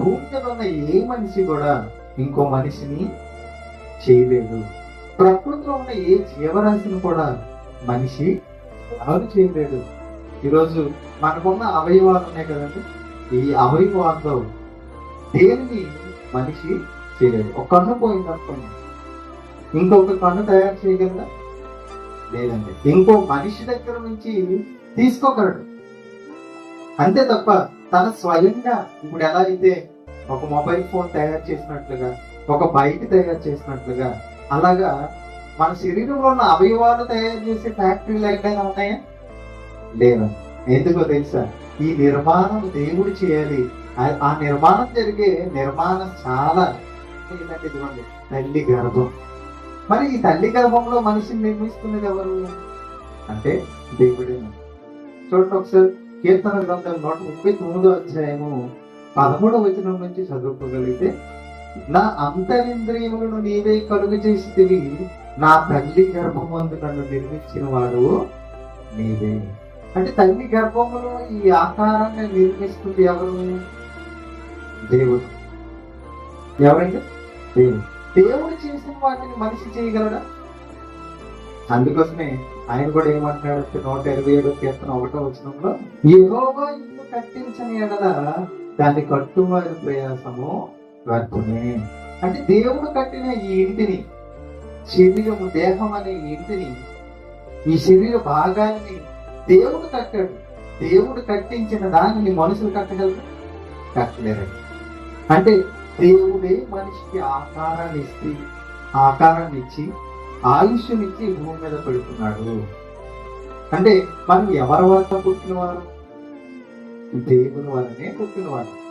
భూమి మీద ఉన్న ఏ మనిషి కూడా ఇంకో మనిషిని చేయలేదు. ప్రకృతిలో ఉన్న ఏ జీవరాశిని కూడా మనిషి ఎవరు చేయలేడు ఈరోజు మనకున్న అవయవాలు ఉన్నాయి కదండి. ఈ అవయవాల్లో దేనిని మనిషి చేయలేదు? ఒక కన్ను పోయింది అనుకోండి. ఇంకొక కన్ను తయారు చేయగలరా లేదండి. ఇంకో మనిషి దగ్గర నుంచి తీసుకోగలడు. అంతే తప్ప తన స్వయంగా ఇప్పుడు ఎలా అయితే ఒక మొబైల్ ఫోన్ తయారు చేసినట్లుగా ఒక బైక్ తయారు చేసినట్లుగా అలాగా మన శరీరంలో ఉన్న అవయవాలు తయారు చేసే ఫ్యాక్టరీలు ఎక్కడైనా ఉన్నాయా? లేవు ఎందుకో తెలుసా? ఈ నిర్మాణం దేవుడు చేయాలి. ఆ- నిర్మాణం జరిగే నిర్మాణం చాలా ఏంటంటే ఇదిగోండి తల్లి గర్భం. మరి ఈ తల్లి గర్భంలో మనిషిని నిర్మిస్తున్నది ఎవరు? అంటే దేవుడే చూడండి ఒకసారి. కీర్తన గ్రంథం నూట ముప్పై తొమ్మిదో అధ్యాయము పదమూడవ వచనం నుంచి చదువుకోగలిగితే నా అంతరింద్రియములను నీవే కలుగు చేసితివి నా తల్లి గర్భమందు నన్ను నిర్మించిన వాడు నీవే. అంటే తల్లి గర్భములో ఈ ఆకారాన్ని నిర్మిస్తుంది ఎవరు? దేవుడు. ఎవరండి? దేవుడు. దేవుడు చేసిన వాటిని మనిషి చేయగలడా? అందుకోసమే ఆయన కూడా ఏమంటున్నాడు నూట ఇరవై ఏడు కీర్తన ఒకటో వచ్చినప్పుడు యెహోవా ఇల్లు కట్టించని ఎడల దాన్ని కట్టువారి ప్రయాసము వ్యర్థమే. అంటే దేవుడు కట్టిన ఈ ఇంటిని శరీరము దేహం అనే ఇంటిని ఈ శరీర భాగాన్ని దేవుడు కట్టాడు. దేవుడు కట్టించిన దానిని మనుషులు కట్టగలరు? కట్టలేరు అంటే దేవుడే మనిషికి ఆకారాన్ని ఇస్తే ఆకారాన్ని ఇచ్చి ఆయుష్నిచ్చి భూమి మీద పెడుతున్నాడు. అంటే మనం ఎవరి వల్ల పుట్టినవారు? దేవుని వల్లనే పుట్టినవారు.